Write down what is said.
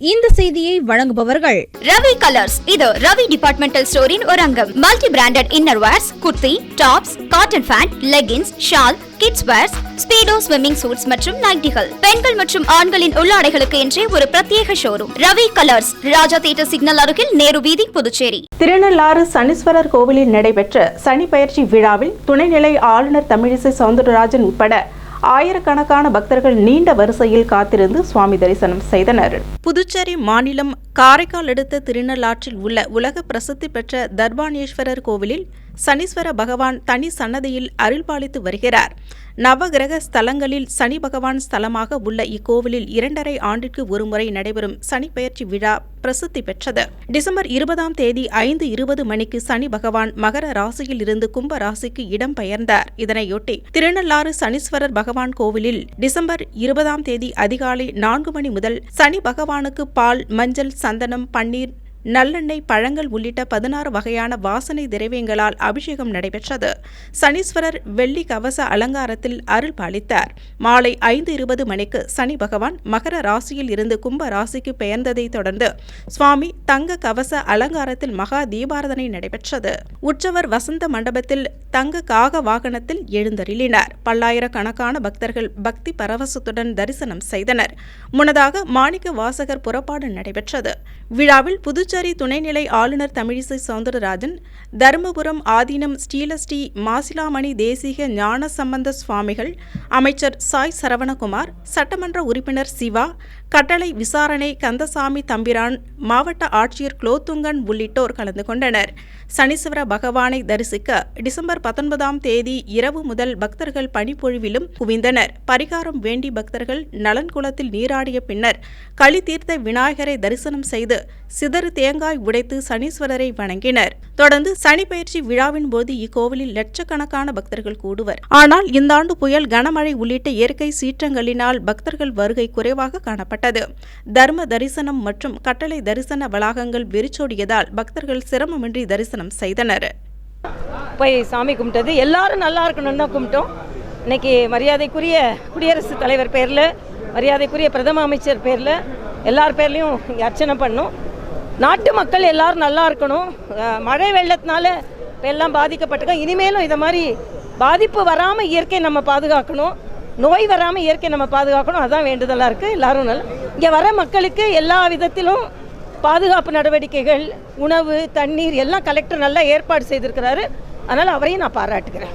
இந்த செய்தியை வழங்குபவர்கள் ரவி கலர்ஸ். இது ரவி டிபார்ட்மெண்டல் ஸ்டோரின் ஒரு அங்கம். Multi branded inner wears kurti tops cotton pant leggings shawl kids wears Speedo swimming suits மற்றும் நைட்டிகள் பெண்கள் மற்றும் ஆண்களின் உள்ளாடைகளுக்கு என்றே ஒரு பிரத்யேக showroom Ravi colours. Raja theatre signal அருகில் நேரு வீதி புதுச்சேரி. திருநள்ளாறு சனீஸ்வரர் கோவிலில் நடைபெற்ற சனி பயிற்சி விழாவில் துணைநிலை ஆளுநர் தமிழிசை சவுந்தரராஜன் உட்பட ஆயிரக்கணக்கான பக்தர்கள் நீண்ட வரிசையில் காத்திருந்து சுவாமி தரிசனம் செய்தனர். புதுச்சேரி மாநிலம் காரைக்கால் அடுத்த திருநள்ளாற்றில் உள்ள உலக பிரசித்தி பெற்ற தர்பானேஸ்வரர் கோவிலில் சனீஸ்வர பகவான் தனி சன்னதியில் அருள்பாலித்து வருகிறார். நவகிரக ஸ்தலங்களில் சனி பகவான் ஸ்தலமாக உள்ள இக்கோவிலில் இரண்டரை ஆண்டிற்கு ஒருமுறை நடைபெறும் சனிப்பெயர்ச்சி விழா பிரசித்தி பெற்றது. டிசம்பர் இருபதாம் தேதி ஐந்து இருபது மணிக்கு சனி பகவான் மகர ராசியில் இருந்து கும்ப ராசிக்கு இடம் பெயர்ந்தார். இதனையொட்டி திருநள்ளாறு சனீஸ்வரர் பகவான் கோவிலில் டிசம்பர் இருபதாம் தேதி அதிகாலை நான்கு மணி முதல் சனி பகவானுக்கு பால் மஞ்சள் சந்தனம் பன்னீர் நல்லெண்ணெய் பழங்கள் உள்ளிட்ட பதினாறு வகையான வாசனை திரவியங்களால் அபிஷேகம் நடைபெற்றது. சனீஸ்வரர் வெள்ளி கவச அலங்காரத்தில் அருள் பாலித்தார். மாலை ஐந்து இருபது மணிக்கு சனி பகவான் மகர ராசியில் இருந்து கும்ப ராசிக்கு பெயர்ந்ததைத் தொடர்ந்து சுவாமி தங்க கவச அலங்காரத்தில் மகா தீபாரதனை நடைபெற்றது. உற்சவர் வசந்த மண்டபத்தில் தங்க காக வாகனத்தில் எழுந்தருளினார். பல்லாயிரக்கணக்கான பக்தர்கள் பக்தி பரவசத்துடன் தரிசனம் செய்தனர். முன்னதாக மாணிக்க வாசகர் புறப்பாடு நடைபெற்றது. விழாவில் புதுச்சேரி துணைநிலை ஆளுநர் தமிழிசை சவுந்தரராஜன் தருமபுரம் ஆதீனம் ஸ்ரீலஸ்ரீ மாசிலாமணி தேசிக ஞான சம்பந்த சுவாமிகள் அமைச்சர் சாய் சரவணகுமார் சட்டமன்ற உறுப்பினர் சிவா கட்டளை விசாரணை கந்தசாமி தம்பிரான் மாவட்ட ஆட்சியர் குலோத்துங்கன் உள்ளிட்டோர் கலந்து கொண்டனர். சனீஸ்வர பகவானை தரிசிக்க டிசம்பர் பத்தொன்பதாம் தேதி இரவு முதல் பக்தர்கள் பனிப்பொழிவிலும் குவிந்தனர். பரிகாரம் வேண்டி பக்தர்கள் நலன்குளத்தில் நீராடிய பின்னர் களி தீர்த்த விநாயகரை தரிசனம் செய்து சிதறு தேங்காய் உடைத்து சனீஸ்வரரை வணங்கினர். தொடர்ந்து சனி பயிற்சி விழாவின் போது இக்கோவிலில் லட்சக்கணக்கான பக்தர்கள் கூடுவர். ஆனால் இந்த ஆண்டு புயல் கனமழை உள்ளிட்ட இயற்கை சீற்றங்களினால் பக்தர்கள் வருகை குறைவாக காணப்பட்டது. தர்ம தரிசனம் மற்றும் கட்டளை தரிசன வளாகங்கள் வெறிச்சோடியதால் பக்தர்கள் சிரமமின்றி தரிசனம் செய்தனர். போய் சாமி கும்பிட்டது. எல்லாரும் நல்லா இருக்கணும்னு தான் கும்பிட்டோம். இன்னைக்கு மரியாதைக்குரிய குடியரசுத் தலைவர் பேரில் மரியாதைக்குரிய பிரதம அமைச்சர் பேரில் எல்லார் பேர்லேயும் அர்ச்சனை பண்ணோம். நாட்டு மக்கள் எல்லாரும் நல்லா இருக்கணும். மழை வெள்ளத்தினால இப்போ எல்லாம் பாதிக்கப்பட்டிருக்கோம். இனிமேலும் இதை மாதிரி பாதிப்பு வராமல் இயற்கை நம்ம பாதுகாக்கணும். நோய் வராமல் இயற்கை நம்ம பாதுகாக்கணும். அதுதான் வேண்டுதலாக இருக்குது எல்லாரும் நல்லா இங்கே வர மக்களுக்கு எல்லா விதத்திலும் பாதுகாப்பு நடவடிக்கைகள் உணவு தண்ணீர் எல்லாம் கலெக்டர் நல்லா ஏற்பாடு செய்திருக்கிறாரு. அதனால் அவரையும் நான் பாராட்டுகிறேன்.